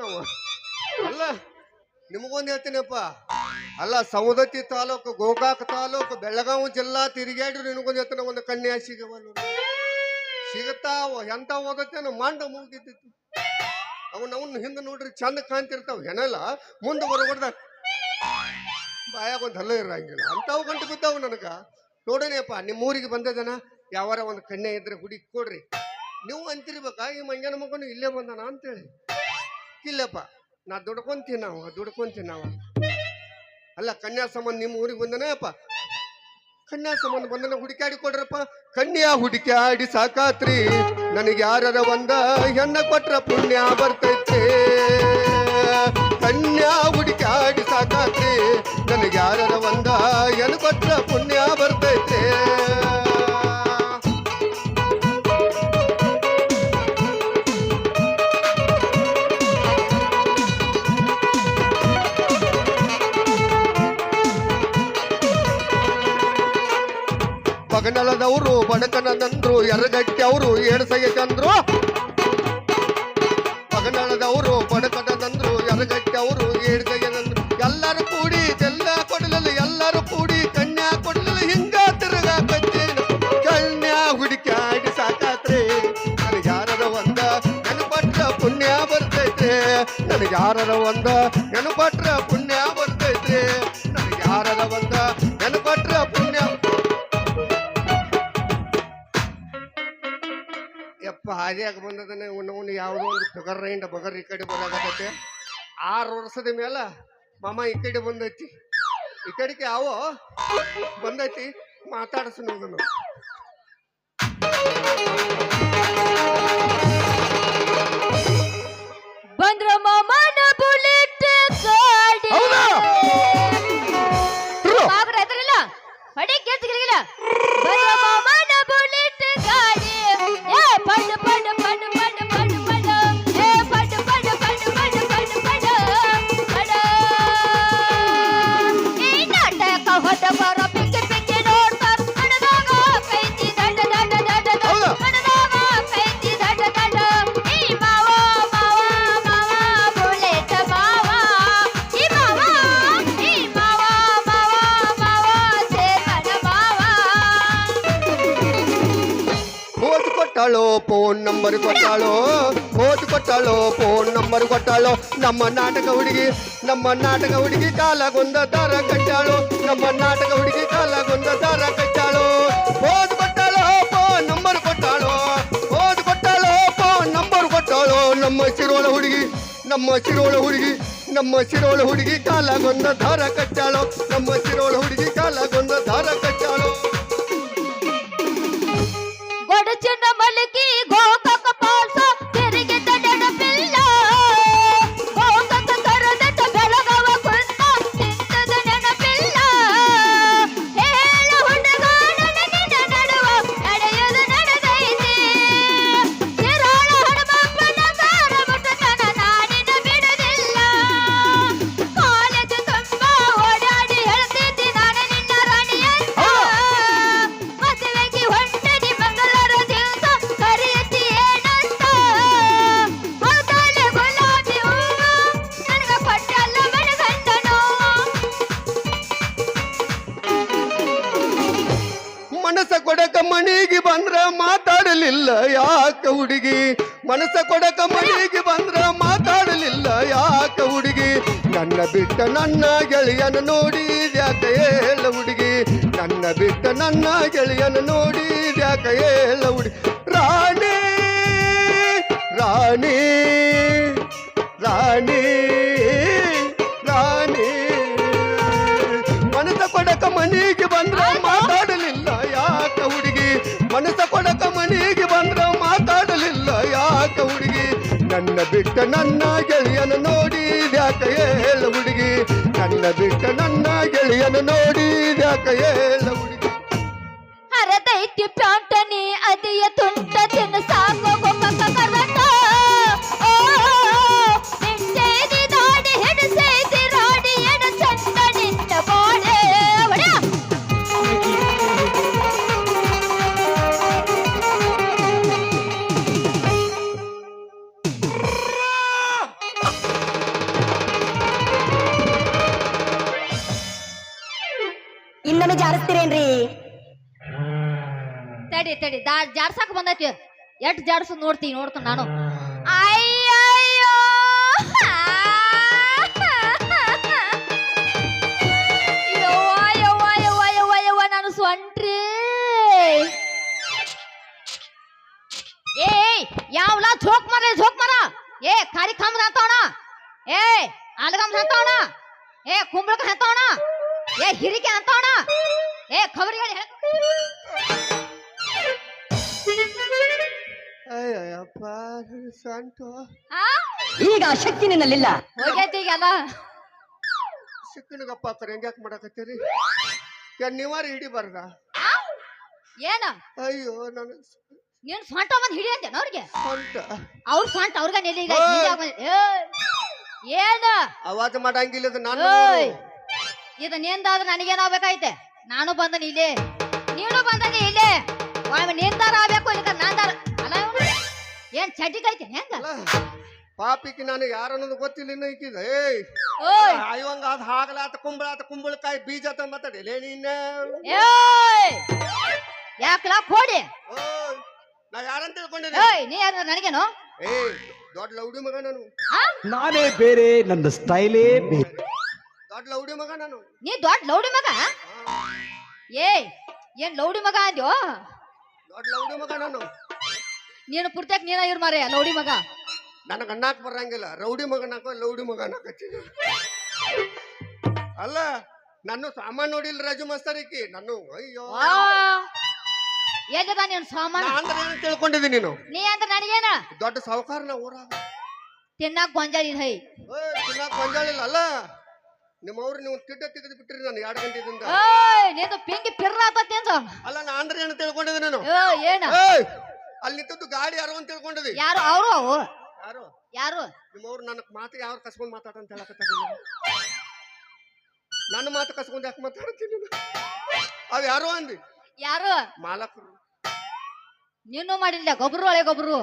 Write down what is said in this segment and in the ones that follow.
ನಾವು. ಅಲ್ಲ, ನಿಮಗೊಂದು ಹೇಳ್ತೀನಪ್ಪ. ಅಲ್ಲ ಸೌದತ್ತಿ ತಾಲೂಕು, ಗೋಕಾಕ್ ತಾಲೂಕು, ಬೆಳಗಾವಿ ಜಿಲ್ಲಾ ತಿರುಗಾಡ್ರಿ ನಿನಗೊಂದು ಹೇಳ್ತಾನೆ, ಒಂದು ಕನ್ಯಾ ಸಿಗವಲ್ಲ ಸಿಗತಾವ ಎಂತ ಓದತ್ತೇನು ಮಂಡ ಮುಗಿದಿತ್ತು ಅವನ್ ಅವನ್ ಹಿಂದೆ ನೋಡ್ರಿ ಚಂದ ಕಾಣ್ತಿರ್ತಾವ ಏನಲ್ಲ ಮುಂದೆ ಬರಬಾರ್ದ ಬಾಯಾಗ ಒಂದು ಹಲ್ಲ ಇರಂಗಿಲ್ಲ. ಅಂಥವು ಗಂಟು ಬಿದ್ದಾವ ನನಗ. ನೋಡೋಣಪ್ಪ ನಿಮ್ಮ ಊರಿಗೆ ಬಂದದನ ಯಾವಾರ ಒಂದು ಕನ್ಯೆ ಇದ್ರೆ ಹುಡುಕಿ ಕೊಡ್ರಿ. ನೀವು ಅಂತಿರ್ಬೇಕಾ, ಈ ಮಂಜನ ಮಗನು ಇಲ್ಲೇ ಬಂದಾನ ಅಂತೇಳಿ. ಇಲ್ಲಪ್ಪ. ನಾ ದುಡ್ಕೊಂತೀನಿ ನಾವು ದುಡ್ಕೊಂತೀನಿ ನಾವು. ಅಲ್ಲ ಕನ್ಯಾ ಸಂಬಂಧ ನಿಮ್ಮ ಊರಿಗೆ ಬಂದನೇ ಅಪ್ಪ ಕನ್ಯಾ ಸಂಬಂಧ ಬಂದನ ಹುಡುಕಾಡಿ ಕೊಡ್ರಪ್ಪ? ಕನ್ಯಾ ಹುಡುಕಾಡಿ ಸಾಕಾತ್ರಿ. ನನಗೆ ಯಾರರ ಒಂದ ಹೆಣ್ಣ ಕೊಟ್ರ ಪುಣ್ಯ ಬರ್ತೈತೆ. ಕನ್ಯಾ ಹುಡುಕಾಡಿ ಸಾಕಾತ್ರಿ. ನನಗೆ ಯಾರರ ಒಂದ ಹೆಣ್ಣು ಕೊಟ್ರ ಪುಣ್ಯ ಬರ್ತೈತೆ. ಬಗನಲದವರು ಬಡಕನದಂದ್ರು ಎರಗಟ್ಟಿ ಅವರು ಏಡ್ಸಗೆ ತಂದ್ರು ಬಗನಳದವರು ಬಡಕನದಂದ್ರು ಎರಗಟ್ಟಿ ಅವರು ಏಡ್ಸಗೆ ತಂದ್ರು ಎಲ್ಲರೂ ಕೂಡಿ ಯಾವುದೋ ಇಂಡ ಬಗರ್ ಈ ಕಡೆ ಬರೋದಾಗತ್ತೆ ಆರು ವರ್ಷದ ಮೇಲ ಮಾಮ ಈ ಕಡೆ ಬಂದೈತಿ. ಈ ಕಡೆಗೆ ಯಾವ ಬಂದೈತಿ. ಮಾತಾಡಿಸ್ ನೋಡೋಣ ಓದ್ ಕೊಟ್ಟಾಳೋ ಫೋನ್ ನಂಬರ್ ಕೊಟ್ಟಾಳೋ ಓದ್ ಕೊಟ್ಟಾಳೋ ಫೋನ್ ನಂಬರ್ ಕೊಟ್ಟಾಳೋ ನಮ್ಮ ನಾಟಕ ಹುಡುಗಿ ನಮ್ಮ ನಾಟಕ ಹುಡುಗಿ ಕಾಲಾಗೊಂದ ದಾರ ಕಟ್ಟಾಳೋ ನಮ್ಮ ನಾಟಕ ಹುಡುಗಿ ಕಾಲಾಗೊಂದ ದಾರ ಕಟ್ಟಾಳೋ ಓದ್ ಕೊಟ್ಟಾಳೋ ಫೋನ್ ನಂಬರ್ ಕೊಟ್ಟಾಳೋ ಓದ್ ಕೊಟ್ಟಾಳೋ ಫೋನ್ ನಂಬರ್ ಕೊಟ್ಟಾಳೋ ನಮ್ಮ ಶಿರೋಳ ಹುಡುಗಿ ನಮ್ಮ ಶಿರೋಳ ಹುಡುಗಿ ನಮ್ಮ ಶಿರೋಳ ಹುಡುಗಿ ಕಾಲಾಗೊಂದ ದಾರ ಕಟ್ಟಾಳೋ ನಮ್ಮ ಶಿರೋಳ ಹುಡುಗಿ ಕಾಲಾಗೊಂದ ದಾರ ಕಟ್ಟಾಳೋ ಯಾಕ ಹುಡುಗಿ? ಮನಸ ಕೊಡಕ ಮನೆಗೆ ಬಂದ್ರ ಮಾತಾಡಲಿಲ್ಲ. ಯಾಕ ಹುಡುಗಿ? ನನ್ನ ಬಿಟ್ಟ ನನ್ನ ಗೆಳೆಯನ ನೋಡಿ ಯಾಕ ಹೇಳ ಹುಡುಗಿ? ನನ್ನ ಬಿಟ್ಟ ನನ್ನ ಗೆಳೆಯನ ನೋಡಿ ಯಾಕ ಎಲ್ಲ ಹುಡುಗಿ? ರಾಣಿ ರಾಣಿ ರಾಣಿ. ನನ್ನ ಬಿಟ್ಟ ನನ್ನ ಗೆಳೆಯನ ನೋಡಿ ಯಾಕ ಹೇಳ ಹುಡುಗಿ? ನನ್ನ ಬಿಟ್ಟ ನನ್ನ ಗೆಳೆಯನ ನೋಡಿ ಯಾಕ ಹೇಳ ಹುಡುಗಿ? ಹರದೈತಿ ಪ್ಯಾಂಟನಿ ಅದಿಯ ತುಂಟ ತಿನ್ನ ಬಾರಿಸ್ತೀರೇನ್ರಿ ತಡಿ ತಡಿ ದಾ ಜಾಡ್ಸಕ್ ಬಂದೈತಿ ಎಟ್ ಜಾಡ್ಸು ನೋಡ್ತೀನಿ ನೋಡ್ತೀನಿ ನಾನು. ಅಯ್ಯಯ್ಯೋ! ಯವ್ವ, ಯವ್ವ, ಯವ್ವ, ಯವ್ವ, ಯವ್ವ, ನಾನು ಸೊಂಟ್ರಿ. ಏ ಯಾವ್ಲ ಝೋಕ್ ಮರ ಝೋಕ್ ಮರ ಏ ಖಾರಿ ಕಂಬದ ಅಂತವಣ ಏ ಆಲಗಮ್ ಅಂತವಣ ಏ ಕುಂಬಳಕ ಅಂತವಣ ಏ ಹಿರಿಕೆ ಅಂತವಣ ಏ ಖಬರಿಗಳು ಅಯ್ಯಪ್ಪ ಸಂಟು ಆ? ಈಗ ಶಕ್ತಿ ನಿನ್ನಲ್ಲಿಲ್ಲ. ಹೋಗೈತಿ ಈಗೆಲ್ಲ? ಸಿಕ್ಕನಿಗಪ್ಪ ಕರೆ ಹೆಂಗ್ಯಾಕ್ ಮಾಡಕತ್ತೀರಿ? ಯಾನ್ ನೀವಾರ ಹಿಡಿ ಬರ್ದ. ಆ? ಏನ? ಅಯ್ಯೋ ನಾನು ನೀನ್ ಸೊಂಟ ಬಂದ್ ಹಿಡಿ ಅಂತೇನ ಅವ್ರಿಗೆ? ಸಂಟ ಅವ್ರ ಸೊಂಟ ಅವ್ರಿಗೆ ನೆಲೆ ಈಗ! ಏನ? ಅವಾಜ್ ಮಾಡಂಗಿಲ್ಲ ನಾನು ಓಯ್! ಇದು ನಿಂದಾದ್ರೆ ನನಗೇನಾಗ್ಬೇಕಾಯ್ತೆ? ನಾನು ಬಂದನಿ ಇಲ್ಲಿ. ನೀನು ಬಂದನಿ ಇಲ್ಲೇ. ಒಮ್ಮೆ ನಿಂದಾರ ಆಗ್ಬೇಕು ಇಲ್ಲ ನಾಂದಾರ. ಅಲ್ಲ ಇವ್ನು? ಏನ್ ಚಟಿಕೈತೆ ಕೈತೆ ಹೆಂಗ? ಅಲ್ಲ ಪಾಪಿಗೆ ನಾನು ಯಾರು ಅನ್ನೋದು ಗೊತ್ತಿಲ್ಲ ಇನ್ನು ಈಕಿದ. ಏಯ್ ಓಯ್. ಅಯ್ಯವಂಗ ಅದ್ ಹಾಗಲಾತ ಕುಂಬಳಾತ ಕುಂಬಳಕಾಯಿ ಬೀಜ ಅಂತ ಮಾತಾಡಿಲ್ಲ ನಿನ್ನ ಏಯ್. ಯಾಕಲ ಕೋಡಿ? ಓಯ್ ನಾ ಯಾರಂತ ತಿಳ್ಕೊಂಡಿನಿ ಏಯ್ ನೀ ಯಾರು ನನಗೇನು? ಏಯ್ ದೊಡ್ಡ ಲೌಡಿ ಮಗ ನಾನು. ನಾನೇ ಬೇರೆ ನನ್ನ ಸ್ಟೈಲೇ ಬೇರೆ. ದೊಡ್ಡ ಲೌಡಿ ಮಗ ನಾನು. ನೀ ದೊಡ್ಡ ಲೌಡಿ ಮಗ? ಏ ಏನ್ ಲೌಡಿ ಮಗ ಅಂದ್ಯೋ? ದೊಡ್ಡ ಲೌಡಿ ಮಗ ನಾನು. ನೀನು ಪುರ್ತಕ್ ನೀನ ಇರ್ ಮಾರೇ ಲೌಡಿ ಮಗ. ನನಗೆ ಅಣ್ಣಾಕ್ ಬರಂಗಿಲ್ಲ ರೌಡಿ ಮಗನಾಕ ಲೌಡಿ ಮಗನಾಕತ್ತೀನಿ ಅಲ್ಲ ನಾನು ಸಾಮಾನ್ ನೋಡಿಲ್ಲ ರಾಜು ಮಸ್ತರಿಕಿ ನಾನು ಅಯ್ಯೋ. ವಾ ನೀನು ನೀನ್ ಸಾಮಾನ್? ನಾ ಅಂದ್ರೆ ಏನು ತಿಳ್ಕೊಂಡಿದ್ದೀನಿ ನೀನು? ನೀ ಅಂದ್ರೆ ನನಗೇನ? ದೊಡ್ಡ ಸಾವುಕಾರನ ಊರಾಗ. ತಿನ್ನಾಕ ಗೊಂಜಾಳ ಇದೆ ಹೈ. ಗೊಂಜಾಳ ಇಲ್ಲ ಅಲ್ಲ. ನಿಮ್ಮವ್ರು ನೀವು ತಿಡ್ಡ ತೆಗೆದು ಬಿಟ್ರಿ ನಾನು ಎರಡು ಗಂಟೆದಿಂದ ಏಯ್ ನೀನು ಪಿಂಗಿ ಪಿರ್ರ ಆತತಿ ಅಲ್ಲ ನಾ ಅಂದ್ರೆ ಏನು ತಿಳ್ಕೊಂಡಿದ್ದೆ ನಾನು? ಏ ಏನ? ಏಯ್ ಅಲ್ಲಿ ನಿಂತದ್ದು ಗಾಡಿ ಯಾರು ಅಂತ ತಿಳ್ಕೊಂಡಿದ್ದಿ. ಯಾರು ಅವರು? ಅವು ಯಾರು? ಯಾರು ನಿಮ್ಮವ್ರು ನನ್ನ ಮಾತು ಕಸ್ಕೊಂಡು ಕಸ್ಕೊಂಡ್ ಮಾತಾಡಂತ ಹೇಳಕತ್ತಾರ ನನ್ನ ಮಾತು ಕಸ್ಕೊಂಡ್ ಯಾಕೆ ಮಾತಾಡ್ತೀನಿ ಅವ್ ಯಾರು ಅಂದಿ? ಯಾರು? ಮಾಲಕರು. ನೀನು ಮಾಡಿಲ್ಲ ಗೊಬ್ರು ಅಳೆ ಗೊಬ್ರು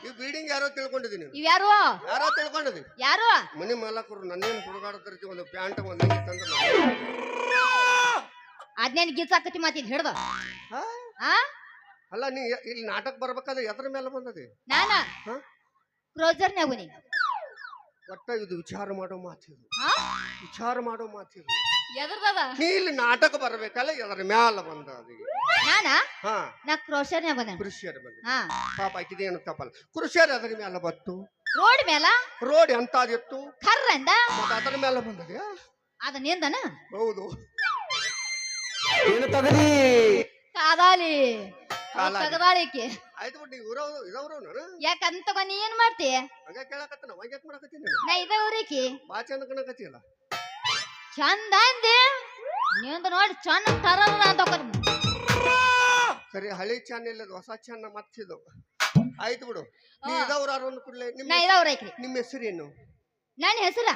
ಈ ಬೀಡಿಂಗ್ ಯಾರೋ ತಿಳ್ಕೊಂಡಿದ್ದೀನಿ ಇವ್ಯಾರು? ಯಾರೋ ತಿಳ್ಕೊಂಡಿದ್ದೀನಿ. ಯಾರು? ಮನೆ ಮಾಲಕರು ನನ್ನೇನು ಹುಡುಗಾಡ್ತಿರ್ತಿ ಒಂದು ಪ್ಯಾಂಟ್ ಒಂದು ಅಂಗಿ ತಂದು ಅದ್ನೇನ್ ಗೀಚಾಕತಿ ಮಾತಿದ್ ಹಿಡ್ದ. ಹಾ? ಆ ಅಲ್ಲ ನೀ ಎ- ಇಲ್ಲಿ ನಾಟಕ ಬರ್ಬೇಕಾದ್ರೆ ಎದ್ರ ಮೇಲೆ ಬಂದದಿ? ನಾನ? ಹಾ? ಕ್ರೋಜರ್ನ್ಯಾಗು ನೀ ಒಟ್ಟ ಇದು ವಿಚಾರ ಮಾಡೋ ಮಾತಿದು ಹಾ? ವಿಚಾರ ಮಾಡೋ ಮಾತಿದು ಎದ್ರದ ನೀ ಇಲ್ಲಿ ನಾಟಕ ಬರ್ಬೇಕಲ್ಲ ಎದ್ರ ಮ್ಯಾಲ ಬಂದ ಅದೀಗ ನಾನ? ಹಾ. ನಾ ಕ್ರೋಶರ್ನ್ಯಾಗ ಬಂದ ಕೃಷಿಯರ್ ಬಂದ ಹಾ. ಪಾಪ ಆಕಿದೇನು ತಪ್ಪಲ್ಲ. ಕೃಷಿಯರ್ ಅದ್ರ ಮೇಲೆ ಬತ್ತು ರೋಡ್ ಮೇಲ ರೋಡ್ ಎಂತಾದಿತ್ತು? ಕರ್ರಂದ ಮತ್ತೆ ಅದರ ಮೇಲೆ ಬಂದದ್ಯಾ? ಅದ ನಿಂದನ ಹೌದು. ಏನು ಕಾದಾಲಿ. ಕಾದಾಲಿ. ತಗದಾಳಿಕೆ ಆಯ್ತು ಬಿಟ್ಟು ನೀವು ಇವ್ರವ್ರು ಇದವ್ರು ನಾನು ಯಾಕಂತ ನೀ ಏನ್ ಮಾಡ್ತಿ? ಹಂಗ ಮಾಡಕತ್ತೀನಿ ನಾನು? ನಾ ಇದ ಊರಿಕಿ. ಬಾ ಚಂದ ಕಣಕತ್ತಿಯಲ್ಲ ಚಂದ ಅಂದೆ. ನಿಂದ ನೋಡಿ ಚಂದ ಅಂತ. ಸರಿ ಹಳೆ ಚಾನ್ ಇಲ್ಲದ ಹೊಸ ಚಾನ್ ಮತ್ತಿದು ಆಯ್ತು ಬಿಡು. ನೀ. ಇದವ್ರು ಕೂಡಲೇ ನಿಮ್ಮ ನಾ ನಿಮ್ಮ ಹೆಸರೇನು? ನನ್ನ ಹೆಸರ.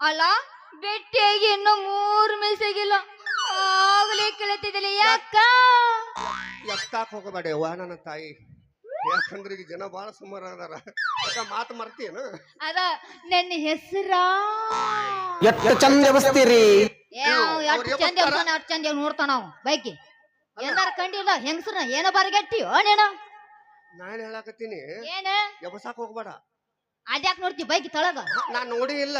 ಅಲ್ಲ ಬೆಟ್ಟಿಯಾಗಿ ಇನ್ನು ಮೂರು ಮಿಲ್ಸಾಗಿಲ್ಲ ಆಗಲೇ ಕೇಳ್ತಿದ್ದಿಲ್ಲ. ಯಾಕ? ಎತ್ತಾಕ್ ಹೋಗಬೇಡ ಯವ್ವ ನನ್ನ ತಾಯಿ. ಯಾಕಂದ್ರೆ ಈಗ ಜನ ಬಹಳ ಸುಮಾರು ಅದಾರ. ಅದ ಮಾತು ಮರ್ತೀಯನು? ಅದ ನನ್ನ ಹೆಸರ? ಎಷ್ಟು ಚಂದ ಬಸ್ತೀರಿ ಅವ್ರು ಎಷ್ಟು ಚಂದ ಅಷ್ಟು ಚಂದ ನೋಡ್ತಾನ ಅವ ಬೈಕಿ. ಏನಾರ ಕಂಡಿಲ್ಲ ಹೆಂಗಸ್ರ ಏನ ಬರಗಟ್ಟಿಯೋ ನೀನು? ನಾನು ಹೇಳಕತ್ತೀನಿ. ಏನ? ಎಬಸಾಕ್ ಹೋಗ್ಬೇಡ. ಅದ್ಯಾಕೆ ನೋಡ್ತಿ ಬೈಕ್ ತಳಗ? ನಾನ್ ನೋಡಿ ಇಲ್ಲ.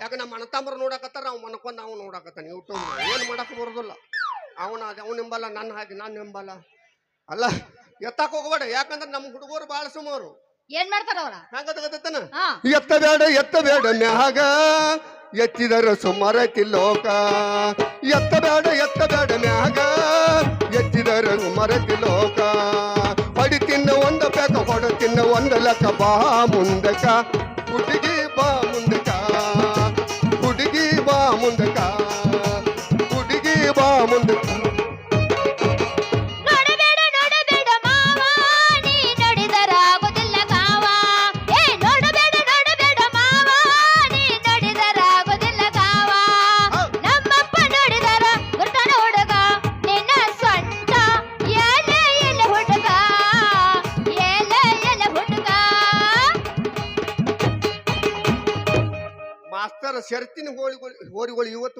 ಯಾಕ ನಮ್ಮ ಅಣ್ಣತಮ್ಮರು ನೋಡಕತ್ತಾರ ಅವ್ ಮನಕೊಂಡ್ ಅವ್ ನೋಡಕತ್ತಾನ ಯೂಟ್ಯೂಬ್ ಏನು ಮಾಡಕ್ ಬರೋದಿಲ್ಲ. ಅವನ ಅವ್ನ ನಿಂಬಲ್ಲ ನನ್ನ ಹಾಗೆ ನಾನು ನಿಂಬಲ್ಲ ಅಲ್ಲ ಎತ್ತಾಕ್ ಹೋಗ್ಬೇಡ. ಯಾಕಂದ್ರೆ ನಮ್ಮ ಹುಡುಗರು ಬಾಳ ಸುಮಾರು. ಏನ್ ಮಾಡ್ತಾರ ಅವ್ರ? ಬೇಡ ಎತ್ತ ಬೇಡ ಮ್ಯಾಗ. ಎತ್ತಿದರ ಸುಮರತಿ ಲೋಕ. ಎತ್ತ ಬೇಡ ಎತ್ತ ಬೇಡ ಮ್ಯಾಗ. ಎತ್ತಿದರು ಸುಮರತಿ ಲೋಕ. ಪಡಿ ತಿನ್ನ ಒಂದ ಬೇಕ ಹೊಡ ತಿನ್ನ ಒಂದ ಲೆಕ್ಕ ಬಾ ಮುಂದಕ. ಹುಡುಗಿ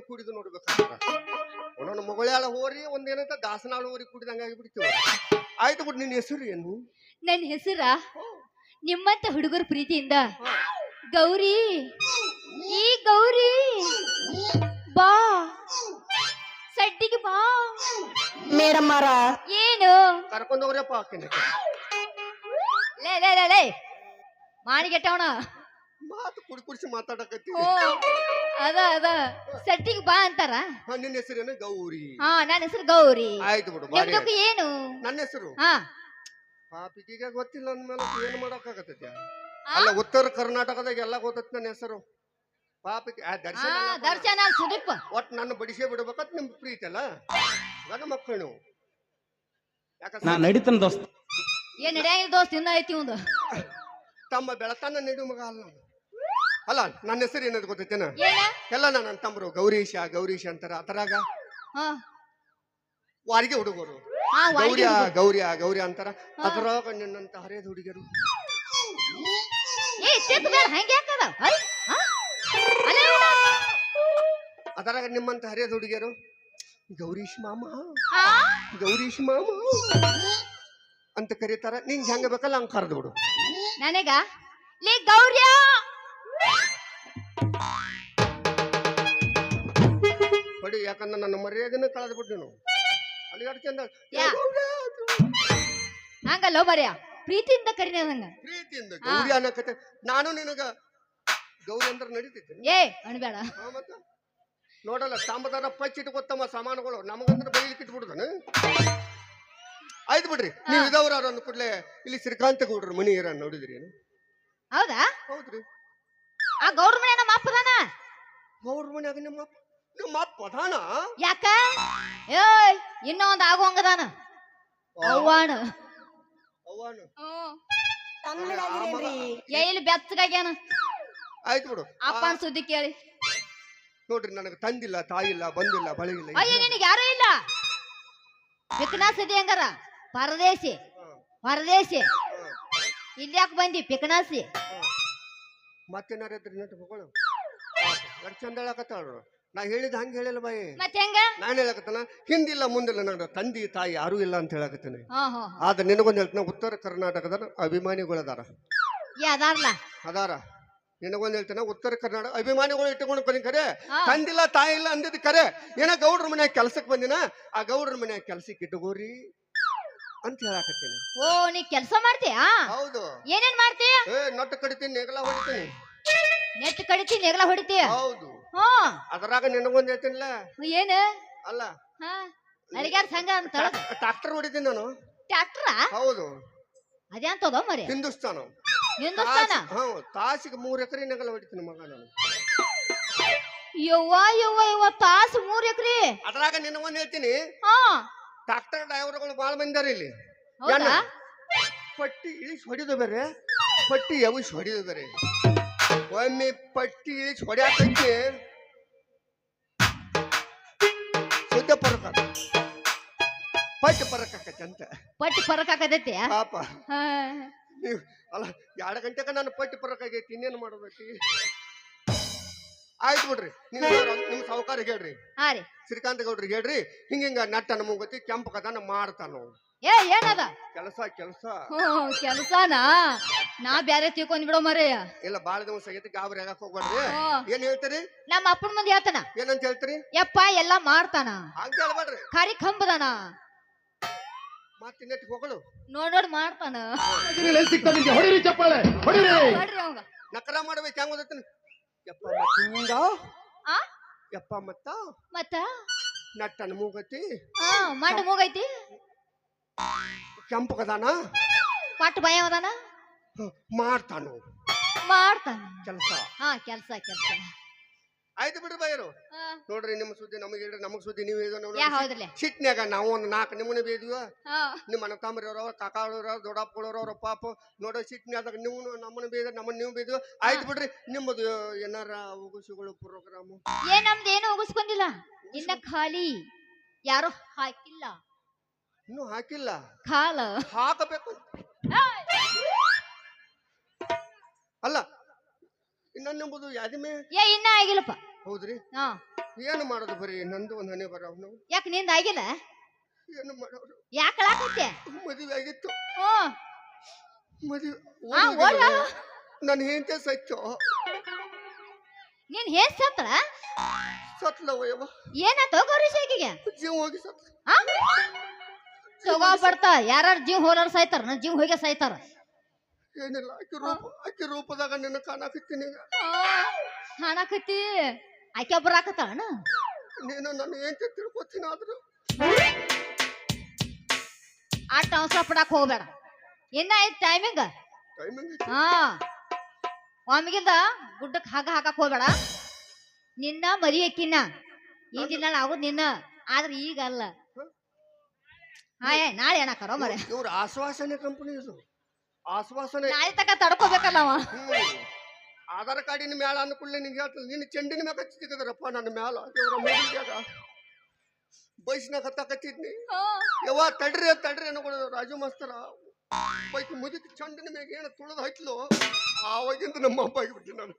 ಕುಡಿದು ನೋಡ್ಬೇಕಾಗ್ತದ. ಒಂದೊಂದು ಮೊಗಳಾಳ ಹೋರಿ ಒಂದೇನಂತ ದಾಸನಾಳ ಹೋರಿ ಕುಡಿದಂಗ ಆಗಿಬಿಡ್ತೀವ. ಆಯ್ತು ಬಿಡ್ ನಿನ್ನ ಹೆಸರು ಏನು? ನನ್ನ ಹೆಸರ ನಿಮ್ಮಂತ ಹುಡುಗರ ಪ್ರೀತಿಯಿಂದ ಗೌರಿ. ಈ ಗೌರಿ ಬಾ. ಸಡ್ಡಿಗೆ ಬಾ. ಮೇಡಮ್ಮರ. ಏನು? ಕರ್ಕೊಂಡು ಹೋಗ್ರಪ್ಪ ಆಕಿನ ಲೇ ಲೇ ಲೇ ಲೇ. ಮಾಡಿಗೆಟ್ಟವಣ ಮಾತು ಕುಡಿ ಕುಡಿಸಿ ಮಾತಾಡಕತ್ತಿ. ಓ. ಅದ ಅದ. ಸೆಟ್ಟಿಗೆ ಬಾ ಅಂತಾರ? ಹಾ ನಿನ್ನ ಹೆಸರೇನು? ಗೌರಿ. ಹಾ ನನ್ನ ಹೆಸರು ಗೌರಿ. ಆಯ್ತು ಬಿಡು ಬಾರಿ ನಿಮ್ದಕ್ಕೂ ಏನು? ನನ್ನ ಹೆಸರು? ಹಾ. ಪಾಪಿಗೆ ಗೊತ್ತಿಲ್ಲ ಅಂದ್ಮೇಲೆ ಏನ್ ಮಾಡಕ್ಕಾಗತ್ತೈತಿ? ಅಲ್ಲ ಉತ್ತರ ಕರ್ನಾಟಕದಾಗ ಎಲ್ಲ ಗೊತ್ತೈತಿ ನನ್ನ ಹೆಸರು. ಪಾಪಿಗೆ ಆ ಹಾ ದರ್ಶನ ಅಲ್ಲಪ್ಪ. ದರ್ಶನ ಸುದೀಪ್. ಒಟ್ ನನ್ನ ಬಡಿಸೇ ಬಿಡ್ಬೇಕಂತ ನಿಮ್ ಪ್ರೀತಿ ಅಲ್ಲ? ಗಂಡ ಮಕ್ಕಳು ನೀವು. ನಾ ಯಾಕಂದ್ರೆ ನಡೀತಾನ ದೋಸ್ತ. ಏನ್ ನಡೆಯಂಗಿಲ್ಲ ದೋಸ್ತ್ ಇನ್ನ ಐತಿ ಒಂದು ತಮ್ಮ ಬೆಳತನ ನೆಡು ಮಗ ಅಲ್ಲ. ಅವ್ನು. ಅಲ್ಲ ನನ್ನ ಹೆಸರು ಏನದು ಗೊತ್ತೈತೇನ? ಎಲ್ಲ ನನ್ನ ತಮ್ಮರು ಗೌರೀಶ ಗೌರೀಶ ಅಂತಾರ ಅದರಾಗ ವಾರಿಗೆ ಹುಡುಗರು. ಗೌರಿಯ ಗೌರಿಯ ಗೌರಿ ಅಂತಾರ. ಅದರಾಗ ನಿನ್ನಂತ ಹರಿಯದ ಹುಡುಗಿಯರು. ಅದರಾಗ ನಿಮ್ಮಂತ ಹರಿಯದ ಹುಡುಗಿಯರು? ಗೌರೀಶ್ ಮಾಮ? ಗೌರೀಶ್ ಮಾಮ. ಅಂತ ಕರೀತಾರ. ನಿಂಗೆ ಹೆಂಗ ಬೇಕಲ್ಲ ಹಂಗ ಕರೆದು ಬಿಡು. ನನಗ ಲೇ ಗೌರ್ಯ ಬಡಿ ಯಾಕಂದ್ರೆ ನನ್ನ ಮರ್ಯಾದೆನ ಕಳೆದು ಬಿಟ್ಟು ನೀನು ಅಲ್ಲಿ ಯಾ. ಹಂಗಲ್ಲ ಬರ್ಯ ಪ್ರೀತಿಯಿಂದ ಕರಿನ ನಂಗ ಪ್ರೀತಿಯಿಂದ ಗೌರಿ ಅನ್ನಕತ್ತೆ ನಾನು ನಿನಗ ಗೌರಿ ಅಂದ್ರೆ ನಡೀತೈತೆ. ಏ ಅನ್ಬೇಡ. ಹಾ ಮತ್ತ? ನೋಡಲ್ಲ ತಾಂಬದಾರ ಪಚ್ಚಿಟ್ಕೊತ್ತಮ್ಮ ಸಾಮಾನುಗಳು. ನಮಗಂದ್ರೆ ಬೈಲಿಕ್ಕೆ ಇಟ್ಬಿಡ್ದಾನ? ಆಯ್ತು ಬಿಡ್ರಿ. ನೀವು ಇದವ್ರ ಅಂದ ಕೂಡಲೇ ಇಲ್ಲಿ ಶ್ರೀಕಾಂತ ಗೌಡ್ರ ಮನಿ ಇರ ನೋಡಿದ್ರಿ ಏನು? ಹೌದಾ? ಹೌದ್ರಿ. ಆ ಗೌಡ್ರ ಮನೆ ನಮ್ಮ ಅಪ್ಪದಾನ ಮನ್ಯಾಗ ನಿಮ್ಮ ಅಪ್ಪ. ಅಪ್ಪ ಅದಾನ ಯಾಕ? ಏಯ್ ಇನ್ನೊಂದು ಒಂದ್ ಆಗುವಂಗದಾನ ಅವ್ವಾಣ. ಎಲ್ಲಿ ಬೆಚ್ಚಗಾಗ್ಯಾನ. ಆಯ್ತು ಬಿಡು. ಅಪ್ಪನ ಸುದ್ದಿ ಕೇಳಿ. ನೋಡ್ರಿ ನನಗೆ ತಂದಿಲ್ಲ ತಾಯಿಲ್ಲ ಬಂದಿಲ್ಲ ಬಳಿಗಿಲ್ಲ ಅಯ್ಯ ನಿನಗೆ ಯಾರು ಇಲ್ಲ? ಪಿಕ್ನಾ ಸುದ್ದಿ ಹೆಂಗಾರ? ಪರದೇಶಿ. ಪರದೇಶಿ. ಇಲ್ಲಿ ಯಾಕೆ ಬಂದಿ? ಪಿಕ್ನಾಸಿ. ಮತ್ತೇನಾರ ಇದ್ರಿ ನೆಟ್ಟು ಮಗಳು ಎಷ್ಟು ಚಂದ ಹೇಳಕತ್ತಾಳ್ರು ನಾ ಹೇಳಿದ ಹಂಗ ಹೇಳಿಲ್ಲ ಬಾಯಿ. ಮತ್ತೆ ಹೆಂಗ? ನಾನು ಹೇಳಕತ್ತನ ಹಿಂದಿಲ್ಲ ಮುಂದಿಲ್ಲ ನನ್ನ ತಂದೆ ತಾಯಿ ಯಾರು ಇಲ್ಲ ಅಂತ ಹೇಳಕತ್ತೇನೆ. ಹಾ ಹಾ ಆದ್ರೆ ನಿನಗೊಂದು ಹೇಳ್ತೀನಿ ಉತ್ತರ ಕರ್ನಾಟಕದ ಅಭಿಮಾನಿಗಳು ಅದಾರ. ಏ ಅದಾರ್ಲ? ಅದಾರ. ನಿನಗೊಂದು ಹೇಳ್ತೇನ ಉತ್ತರ ಕರ್ನಾಟಕ ಅಭಿಮಾನಿಗಳು ಇಟ್ಟುಕೊಂಡು ಕೊನೆ ಕರೆ. ತಂದಿಲ್ಲ ತಾಯಿ ಇಲ್ಲ ಅಂದಿದ್ದು ಕರೆ. ಏನ ಗೌಡ್ರ ಮನ್ಯಾಗ ಕೆಲ್ಸಕ್ಕೆ ಬಂದಿನ? ಆ ಗೌಡ್ರ ಮನ್ಯಾಗ ಕೆಲ್ಸಕ್ಕೆ ಇಟ್ಟುಕೋರಿ ಅಂತ ಹೇಳಕತ್ತೇನೆ. ಓ ನೀ ಕೆಲಸ ಮಾಡ್ತೀಯ ಹೌದು. ಏನೇನ್ ಮಾಡ್ತೀಯ ಏ ನಟ್ಟು ಕಡಿತೀನಿ ನೆಗಲ ಹೊಡಿತೀನಿ. ನೆಟ್ ಕಡಿತಿ ನೆಗಲ ಹೊಡಿತೀಯ ಹೌದು. ಅದ್ರಾಗ ನಿನಗೊಂದ್ ಹೇಳ್ತೀನಿಲ್ಲ? ಏನು? ಅಲ್ಲ. ಹಾ ನರಿಗಾರ ಸಂಘ ಅಂತ ಟ್ರಾಕ್ಟರ್ ಹೊಡಿತೀನಿ ನಾನು. ಟ್ರ್ಯಾಕ್ಟರ ಹೌದು. ಅದೇ ಅಂತದ ಮರಿ ಹಿಂದೂಸ್ತಾನ ಹಿಂದೂಸ್ತಾನ? ಹಾ ತಾಸಿಗೆ ಮೂರ್ ಎಕರೆ ನೆಗಲ ಹೊಡಿತೀನಿ ಮಗ ನಾನು. ಯವ್ವ ಯವ್ವ ಯವ್ವ ತಾಸು ಮೂರ್ ಎಕರೆ? ಅದ್ರಾಗ ನಿನಗೊಂದ್ ಹೇಳ್ತೀನಿ. ಹಾ ಟ್ರಾಕ್ಟರ್ ಡ್ರೈವರ್ಗಳು ಬಾಳ ಬಂದಾರ ಇಲ್ಲಿ. ಹೌದಾ? ಪಟ್ಟಿ ಇಳಿಸಿ ಹೊಡಿದು ಬೇರೆ ಪಟ್ಟಿ ಎವಿಸ್ ಹೊಡಿದು ಬೇರೆ ಒಮ್ಮೆ ಪಟ್ಟಿ ಇಳಿಸಿ ಹೊಡ್ಯಾಕೈತಿ ಸುದ್ದ ಪರಕ. ಪಟ್ಟಿ ಪರಕಾಕೈತಿ ಅಂತ ಪಟ್ಟಿ ಫರಕ್ ಹಾಕತೈತಿ ಪಾಪ. ಅಲ್ಲ ಎರಡು ಗಂಟೆಗೆ ನಾನು ಪಟ್ಟಿ ಪರಕಾಗೈತಿ ಇನ್ನೇನು ಮಾಡ್ಬೇಕು? ಆಯ್ತು ಬಿಡ್ರಿ. ನಿಮ್ ಸಾವುಕಾರ ಹೇಳ್ರಿ. ಹಾ ರೀ. ಶ್ರೀಕಾಂತ ಗೌಡ್ರಿಗೆ ಹಿಂಗ ನಟ್ಟ ನಟ್ಟನ ಮುಗತಿ ಕೆಂಪು ಕದನ ಮಾಡ್ತಾನ ಏ ಏನದ? ಕೆಲಸ ಕೆಲಸ. ಹ್ಮ್ ಕೆಲ್ಸಾನ? ನಾ ಬ್ಯಾರೆ ತಿಳ್ಕೊಂಡ್ ಬಿಡೋ ಮರೆಯ ಇಲ್ಲ ಬಾಳ ದಿವಸ ಐತಿ ಗಾಬರಿ ಆಗಕ್ ಹೋಗ್ಬಾರ್ದು. ಏನ್ ಹೇಳ್ತೀರಿ? ನಮ್ಮ ಅಪ್ಪನ ಮುಂದೆ ಹೇಳ್ತಾನ. ಏನಂತ ಹೇಳ್ತೀರಿ? ಯಪ್ಪ ಎಲ್ಲಾ ಮಾಡ್ತಾನ. ಹಂಗ ಹೇಳ್ಬೇಡ್ರಿ ಖಾರಿ ಕಂಬದಾನ. ಮತ್ತೆ ನೆಟ್ ಹೋಗಳು ನೋಡ್ ನೋಡ್ ಮಾಡ್ತಾನ. ಹೊಡಿರಿ ಚಪ್ಪಾಳೆ ಹೊಡಿರಿ ನಕರ ಮಾಡ್ಬೇಕು ಹೆಂಗ್ ಓದತ್ತೀನಿ ಯಪ್ಪ ಮತ್ತಿಂದ ಆ? ಯಪ್ಪ ಮತ್ತ? ಮತ್ತ? ನಟ್ಟನ ಮೂಗತಿ? ಹಾ ಮಂಡ ಮೂಗೈತಿ? ಕೆಂಪು ಕದಾನ? ಪಟ್ ಭಯ ಅದಾನ? ಮಾಡ್ತಾನು? ಮಾಡ್ತಾನ. ಕೆಲಸ? ಹಾ ಕೆಲಸ ಕೆಲ್ಸ. ಆಯ್ತು ಬಿಡ್ರಿ ಬೈರು. ನೋಡ್ರಿ ನಿಮ್ಮ ಸುದ್ದಿ ನಮಗೆ ಹೇಳ್ರಿ ನಮಗ್ ಸುದ್ದಿ ನೀವು ಯಾ ಹೌದ್ರಲೆ ಸಿಟ್ನ್ಯಾಗ ನಾವು ಒಂದು ನಾಲ್ಕು ನಿಮ್ಮನೆ ಬೇದಿವ ಹಾ. ನಿಮ್ಮ ಅಣ್ಣ ತಮ್ಮರವ್ರವ ಕಾಕಾಳವ್ರ ದೊಡ್ಡಪ್ಪಗಳವ್ರವ್ರ ಪಾಪ ನೋಡ್ರಿ ಸಿಟ್ನ್ಯಾದಾಗ ನೀವು ನಮ್ಮನ್ನ ಬೇದ ನಮ್ಮನ್ನ ನೀವು ಬೇದಿವ. ಆಯ್ತು ಬಿಡ್ರಿ ನಿಮ್ಮದು ಏನಾರ ಉಗುಸುಗಳು ಪ್ರೋಗ್ರಾಮ್ ಏ ನಮ್ದು ಏನು ಉಗಿಸ್ಕೊಂಡಿಲ್ಲ. ಇನ್ನ ಖಾಲಿ. ಯಾರು ಹಾಕಿಲ್ಲ. ಇನ್ನೂ ಹಾಕಿಲ್ಲ. ಖಾಲ. ಹಾಕಬೇಕು. ಅಲ್ಲ ಇನ್ನೊಂದು ಯಾದಿಮೆ ಏ ಇನ್ನ ಆಗಿಲ್ಲಪ್ಪ. ಹೌದ್ರಿ? ಹಾ. ಏನು ಮಾಡೋದು ಬರೀ? ನಂದು ಒಂದು ಹನಿ ಬರ ಅವನು ಯಾಕೆ ನಿಂದ ಆಗಿಲ್ಲ? ಏನು ಮಾಡೋರು ಯಾಕೆ ಕಳಾಕತ್ತೆ ಮದುವೆ ಆಗಿತ್ತು. ಹ್ಮ್ ಮದುವೆ ಓಡ. ನನ್ನ ಹೆಂಡತಿ ಸತ್ತು. ನೀನ್ ಹೇಸ್ ಸತ್ರ ಸತ್ಲವಯ್ಯವ ಏನಾಯ್ತು ಗೌರಿ ಶೇಖಿಗೆ? ಜೀವ ಹೋಗಿ ಸತ್ ಹಾ? ತಗೋ ಬರ್ತಾ. ಯಾರು ಜೀವ ಹೋಲಾರ ಸಾಯ್ತಾರ ನನ್ನ ಜೀವ ಹೋಗಿ ಸಾಯ್ತಾರ ಏನಿಲ್ಲ ಆಕಿ ರೂಪ ಆಕಿ ರೂಪದಾಗ ನಿನ್ನ ಕಾಣಕತ್ತೀನಿ ಈಗ. ಕಾಣಕತ್ತಿ ಆಕೆ ಹಾಕತ್ತಾಳ ನೀನು ನನ್ನ ಏಂತ ತಿಳ್ಕೊತೀನಿ ಆದ್ರೂ. ಆಟ ಅವಸರ ಪಡಾಕ್ ಹೋಗ್ಬೇಡ. ಇನ್ನ ಐತ್ ಟೈಮಿಂಗ್ ಟೈಮಿಂಗ್ ಹಾ. ಒಮ್ಗಿಂದ ಗುಡ್ಡಕ್ ಹಾಗ ಹಾಕಕ್ ಹೋಗ್ಬೇಡ. ನಿನ್ನ ಮರಿ ಅಕ್ಕಿನ. ಈ ದಿನ ಆಗುದ್ ನಿನ್ನ. ಆದ್ರೆ ಈಗ ಅಲ್ಲ. ಹಾ? ಏ ನಾಳೆ ಏನಾಕಾರ ಮರೆ ಇವ್ರ ಆಶ್ವಾಸನೆ ಕಂಪನಿ ಇದು. ಆಶ್ವಾಸನೆ. ನಾಳೆ ತಕ ತಡ್ಕೋಬೇಕಲ್ಲ ಅವ. ಆಧಾರ್ ಕಾರ್ಡಿನ ಮ್ಯಾಲ ಅನ್ಕೊಳ್ಳಿ ನಿಂಗೆ ಹೇಳ್ತೀನಿ ನಿನ್ನ ಚೆಂಡಿನ ಮ್ಯಾಗ ಹಚ್ಚಿದ್ದರಪ್ಪ ನನ್ನ ಮ್ಯಾಲ. ದೇವ್ರ ಮೂಗಿನ್ಯಾಗ ಬೈಸ್ನಾಗ ಹತ್ತಾಕತ್ತಿದ್ನಿ. ಯವ್ವ ತಡ್ರಿ ತಡ್ರಿ ಅನ್ಕೊಳ್ಳೋದು ರಾಜು ಮಾಸ್ತರ. ಬೈಕ್ ಮುದುಕಿ ಚಂಡಿನ ಮ್ಯಾಗ ಏನು ತುಳಿದು ಹಚ್ಲು ಆವಾಗಿಂದ ನಮ್ಮ ಅಪ್ಪ ಆಗಿಬಿಟ್ಟು ನಾನು.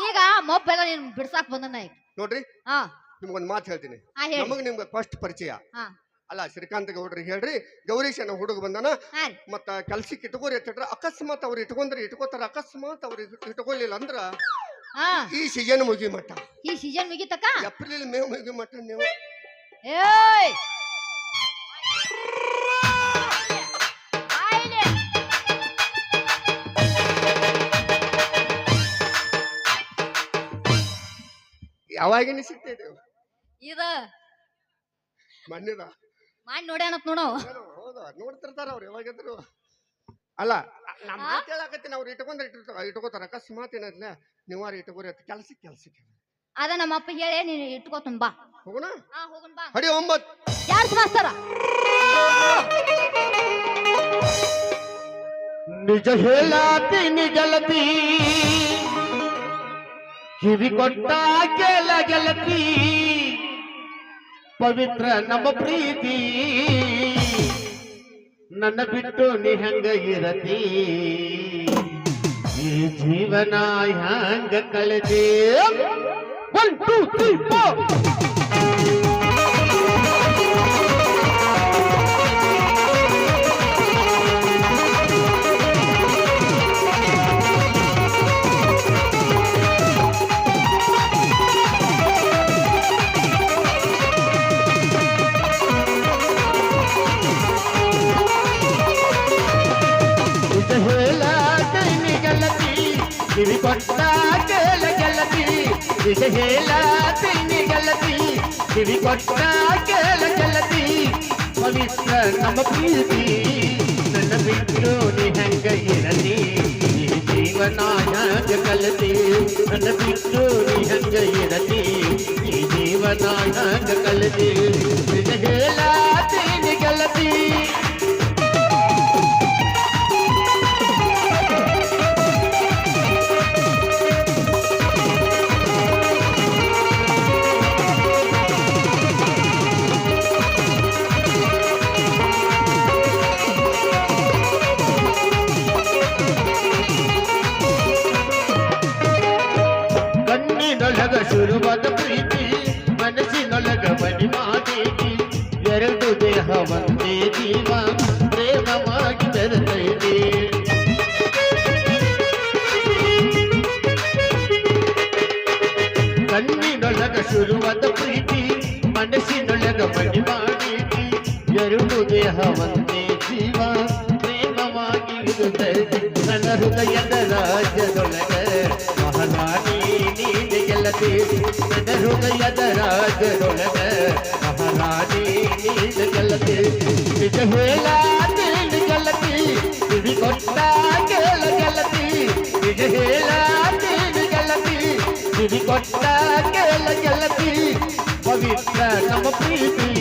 ಈಗ ಮೊಬ್ಬೆಲ್ಲ ನೀನ್ ಬಿಡ್ಸಾಕ್ ಬಂದನ ಈಗ. ನೋಡ್ರಿ ಹಾ. ನಿಮ್ಗೊಂದು ಮಾತು ಹೇಳ್ತೀನಿ. ನಮಗೆ ನಮಗ್ ಫಸ್ಟ್ ಪರಿಚಯ. ಹಾ. ಅಲ್ಲ ಶ್ರೀಕಾಂತ್ ಗೌಡ್ರಿ ಹೇಳ್ರಿ ಗೌರೀಶ್ ಅನ್ನೋ ಹುಡುಗ ಬಂದನ ಹಾ ಮತ್ತ ಕೆಲ್ಸಕ್ಕೆ ಇಟ್ಕೋರಿ ಎತ್ತಿಟ್ರ ಅಕಸ್ಮಾತ್ ಅವ್ರು ಇಟ್ಕೊಂಡ್ರೆ ಇಟ್ಕೋತಾರ ಅಕಸ್ಮಾತ್ ಅವ್ರು ಇಟ್ಕೊಳ್ಳಿಲ್ಲ ಅಂದ್ರ ಹಾ. ಈ ಸೀಸನ್ ಮುಗಿ ಮಟ್ಟ. ಈ ಸೀಸನ್ ಮುಗಿತಕ್ಕ? ಏಪ್ರಿಲ್ ಮೇ ಮುಗಿ ಮಟ್ಟ ನೀವು. ಏಯ್! ಬಾಯ್ಲೆ. ಯಾವಾಗಿನ ಸಿಗ್ತೈತೆ ಇದ. ಮಣ್ಣಿದ ಮಾಡಿ ನೋಡ್ಯಾನತ್ ನೋಡು. ಹೌದು ನೋಡ್ತಿರ್ತಾರ ಅವ್ರು ಯಾವಾಗಿದ್ರು. ಅಲ್ಲ ನಮ್ಮ ಮಾತು ಹೇಳಕತ್ತೀನಿ ಅವ್ರು ಇಟ್ಕೊಂಡ್ರೆ ಇಟ್ಟಿರ್ತಾರ ಇಟ್ಕೋತಾರ. ಅಕಸ್ಮಾತ್ ಏನಾದ್ಲ ನೀವಾರ ಇಟ್ಕೋರಿ ಅಂತ ಕೆಲ್ಸಕ್ಕೆ ಕೆಲ್ಸಕ್ಕೆ ಅದ ನಮ್ಮ ಅಪ್ಪ ಹೇಳಿ ನೀನು ಇಟ್ಕೋತನ್ ಬಾ. ಹೋಗೋಣ? ಹಾ ಹೋಗೋಣ ಬಾ. ಹಡಿ ಒಂಬತ್ತು ಯಾರು ಮಾಸ್ತರ? ನಿಜ ಹೇಳಾತೀನಿ ಗೆಳತಿ ಕಿವಿ ಕೊಟ್ಟ ಗೆಲ ಗೆಳತಿ ಪವಿತ್ರ ನಮ್ಮ ಪ್ರೀತಿ. ನನ್ನ ಬಿಟ್ಟು ನೀ ಹೆಂಗ ಇರತಿ? ಈ ಜೀವನ ಹೆಂಗ ಕಳೆದೆ? ಒನ್ ಟೂ ತ್ರೀ ಫೋರ್ ಕಿವಿ ಕೊಟ್ಟ ಕೇಳ ಗೆಳತಿ, ಪವಿತ್ರ ನಮ್ಮ ಪ್ರೀತಿ. ನನ್ನ ಬಿಟ್ಟು ನೀ ಹೆಂಗ ಇರಲಿ? ಈ ಜೀವನ ಹ್ಯಾಂಗ ಕಲತಿ, ನನ್ನ ಬಿಟ್ಟು ನೀ ಹೆಂಗ ಇರಲಿ? ಈ ಜೀವನ ಹ್ಯಾಂಗ ಕಲತಿ. ಎರಡು ದೇಹ ಒಂದೇ ಜೀವ ಪ್ರೇಮವಾಗಿ ಇರುತ್ತೈತಿ ನನ್ನ ಹೃದಯದ ರಾಜ್ಯದೊಳಗ ಮಹಾರಾಣಿ ನೀನೆ ಗೆಲ್ಲತಿ ನನ್ನ ಹೃದಯದ ರಾಜ್ಯದೊಳಗ ಮಹಾರಾಣಿ ನೀನೆ ಗೆಲ್ಲತಿ ನಿಜ ಹೇಳ ನೀನು ಗೆಲ್ಲತಿ ಕಿವಿ ಕೊಟ್ಟ ಕೇಳ ಗೆಲ್ಲತಿ ನಿಜ ಹೇಳ ನೀನು ಗೆಲ್ಲತಿ ಕಿವಿ ಕೊಟ್ಟ ಕೇಳ ಗೆಲ್ಲತಿ ಪವಿತ್ರ ನಮ್ಮ ಪ್ರೀತಿ